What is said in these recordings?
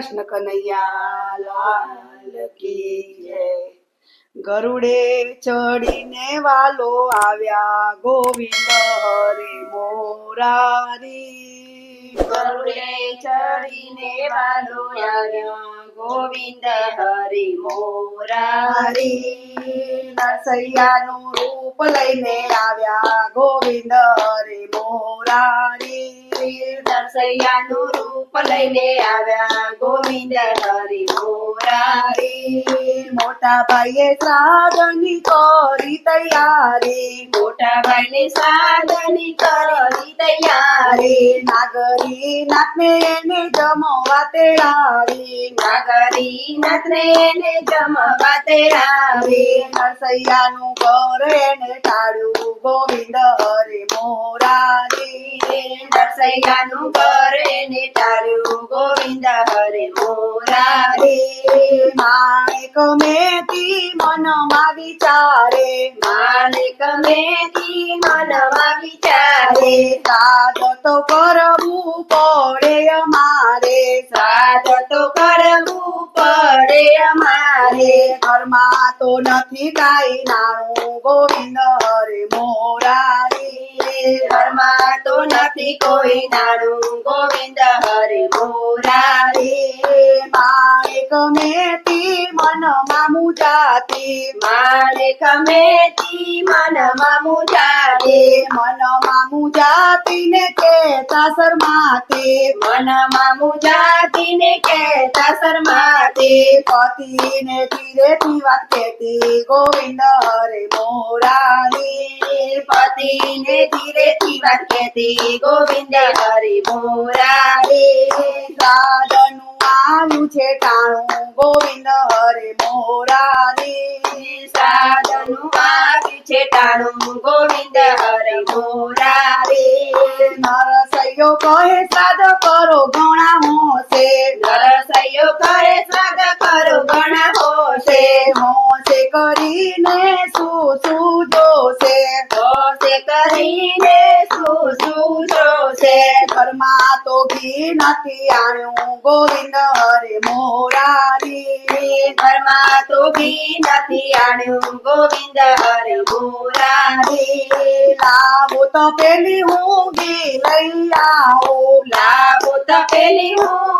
કૃષ્ણ કનૈયાલાલ કી જય ગરુડે ચડીને વાલો આવ્યા ગોવિંદ હરે મોરારી ગરુડે ચડીને વાલો આવ્યા ગોવિંદ હરે મોરારી નરસૈયાનું રૂપ લઈને આવ્યા ગોવિંદ હરે મોરારી શિર દર્સય અનુરૂપ લઈને આવ્યા ગોવિંદ હરી મોરા એ મોટા ભાઈએ સાદની તોરી દઈયા રે મોટા ભાઈને સાદની કરી દઈયા રે નગરી નાથ મેલે ને જમ બતરાવી નગરી નાથ મેલે ને જમ બતરાવી સસયા નું કરે ને તાડુ ગોવિંદ હરી મોરા એ ગાનું કરે ને તારું ગોવિંદ હરે મોરારે માણેક મેથી મનમાં વિચારે માણેક મેથી મનમાં વિચારે સાદ તો કરવું પડે અમારે સાદ તો કરવું માટે અમારે ઘરમાં તો નથી કાઈ નાણું ગોવિંદ હરે મોરારી ઘરમાં તો નથી કોઈ નાણું ગોવિંદ હરે મોરારી મારે ગમે मुजाते मालिक मेती मन मुजाते मन मुजाते ने कहता शर्माते मन मुजाते ने कहता शर्माते पति ने धीरे बात कहती गोविंद हरे मोरारी पति ने धीरे बात कहती गोविंद हरे मोरारी साधनु આવ્યું છે ટાણું ગોવિંદ હરે મોરારી સાધનું વાગી છે ટાણું ગોવિંદ હરે મોરારી નરસૈયો કહે સાધ પર મારી નથી આણ્યું ગોવિંદ હરે મોરારી ઘરમાં તો નથી આણ્યું ગોવિંદ હરે મોરારી લાવો તો પેલી હું ઘી લઈ આવો લાવો તો પેલી હું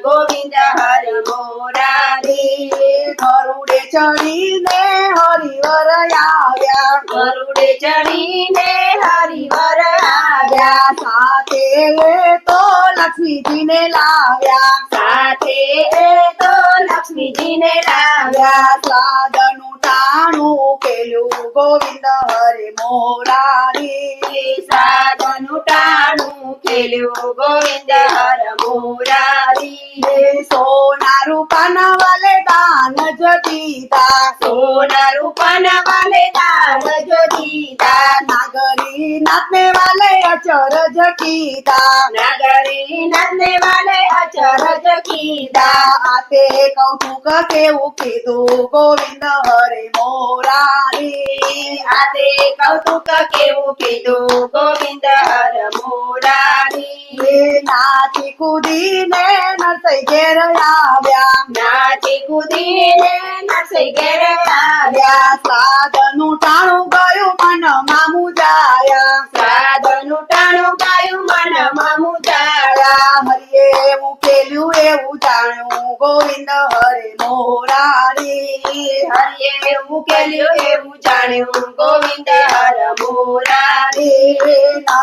গোবিন্দ হরি মোরারি গরুড়ে চড়িনে হরিহর આવ્યા ગરુડે ચડીને હરિવર આવ્યા સાથે તો લક્ષ્મીજીને લાવ્યા સાથે તો લક્ષ્મીજીને લાવ્યા સાધનું તાણું ઉકેલું ગોવિંદ હરે મોરારી સાધનું ટાણું ખેલ્યું ગોવિંદ હર મોરારી સોના રૂપાના વાલે દાન जो दीदा सोन रूपन वाले दान जो दीदा नागरी नाचने वाले अचर जकीदा नागरी नाचने वाले अचर जकीदा आते कौतुक के उके दो गोविंद हरे मोरारी आते कौतुक के उके दो गोविंद हर मोरारी નાચી કુદીને નરસઈ ઘેર આવ્યા નાચી કુદીને નરસઈ ઘેર આવ્યા સાધનું ટાણું ગયું મન મામુ જાયા સાધનું ટાણું ગયું મન મામુ જાયા હરિએ એવું એવું જાણ્યું ગોવિંદ હરે મોરારી હરિએ એવું કેલ્યું એવું જાણ્યું ગોવિંદ હર મોરારી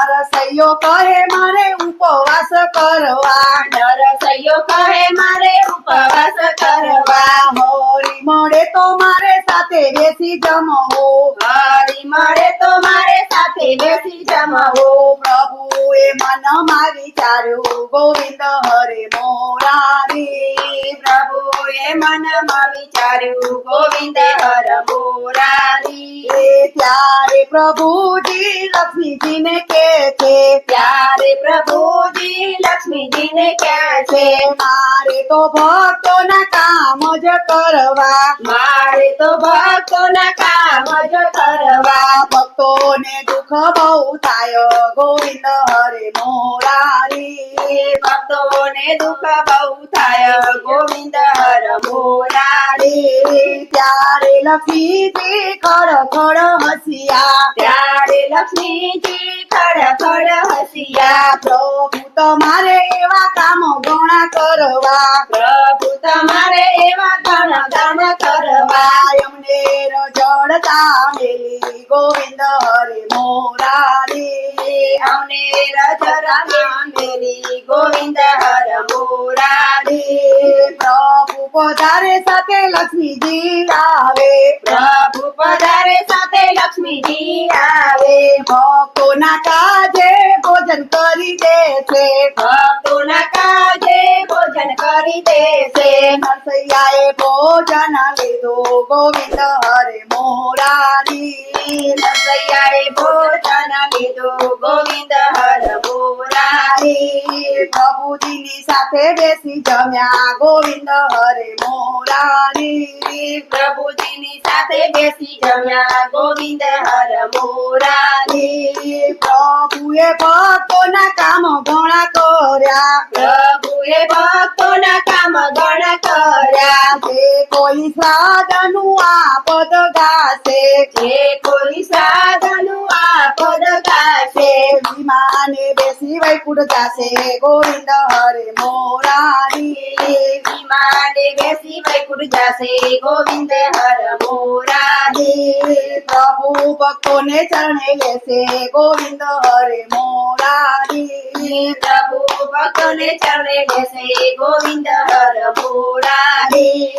નરસૈયો કહે મારે ઉપવાસ કરવા નરસૈયો કહે મારે ઉપવાસ કરવા હોરી મળે તો મારે સાથે બેસી જમવો હરી મળે તો મારે સાથે બેસી જમવો પ્રભુએ मन मा विचारू गोविंद हरे मोरारी प्रभु ये मन मा गोविंद हर मोरारी प्यारे प्रभु जी लक्ष्मी जी ने कैसे प्यारे प्रभु जी लक्ष्मी जी ने कैसे मारे तो भक्त न काम ज करवा मारे तो भक्त न काम ज करवा भक्तों ने दुख बहुत आयो गोविंद દુઃખ બહુ થાય ગોવિંદ હર મોરારી ત્યારે લક્ષ્મીજી ખડ ખડ હસિયા ત્યારે લક્ષ્મીજી ખડ ખડ હસિયા પ્રભુ તમારે એવા કામો ગોણા કરવા પ્રભુ તમારે नम्रता गोविंद हरे मोरारी हमने रजरना गोविंद हर मोरारी प्रभु पधारे साथे लक्ष्मी जी आवे प्रभु पधारे साथे लक्ष्मी जी आवे भक्तों ना काजे भोजन करी दे से સહિતે સે નરસૈયાએ ભોજન લીધો ગોવિંદ હરે મોરારી નરસૈયાએ ભોજન લીધો ગોવિંદ હર મોરારી પ્રભુજીની સાથે બેસી જમ્યા ગોવિંદ હરે મોરારી પ્રભુજીની સાથે બેસી જમ્યા ગોવિંદ હર મોરારી પ્રભુએ ભક્તોના કામ ઘણા કર્યા પ્રભુએ ભક્ત ગાશે કોઈ સાધનું આપદ ગાશે જે કોઈ સાધનું આપદ ગાશે વિમાન આને બેસી વૈકુડ જાસે ગોવિંદ હરે મોરાડી બીમાડે બેસી વૈકુડ જાસે ગોવિંદ હરે મોરાડી પ્રભુ પકને ચાલે ગયસે ગોવિંદ હરે મોરાડી પ્રભુ પકને ચાલે ગયસે ગોવિંદ હરે મોરાડી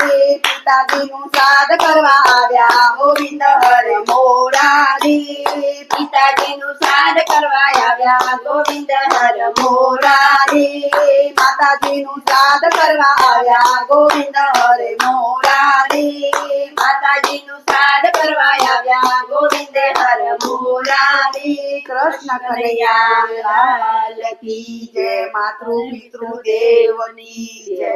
પિતાજી નું સાદ કરવા ગયા ગોવિંદ હરે મોરાડી પિતાજી નું સાદ કરવા આવ્યા ગોવિંદ હર મોરારી માતાજી નું સાદ કરવા આવ્યા ગોવિંદ હરે મોરારી માતાજી નું શ્રાદ્ધ કરવા આવ્યા ગોવિંદ હર મોરારી કૃષ્ણ કનૈયા લાલ કી જય માતૃ પિતૃ દેવની જય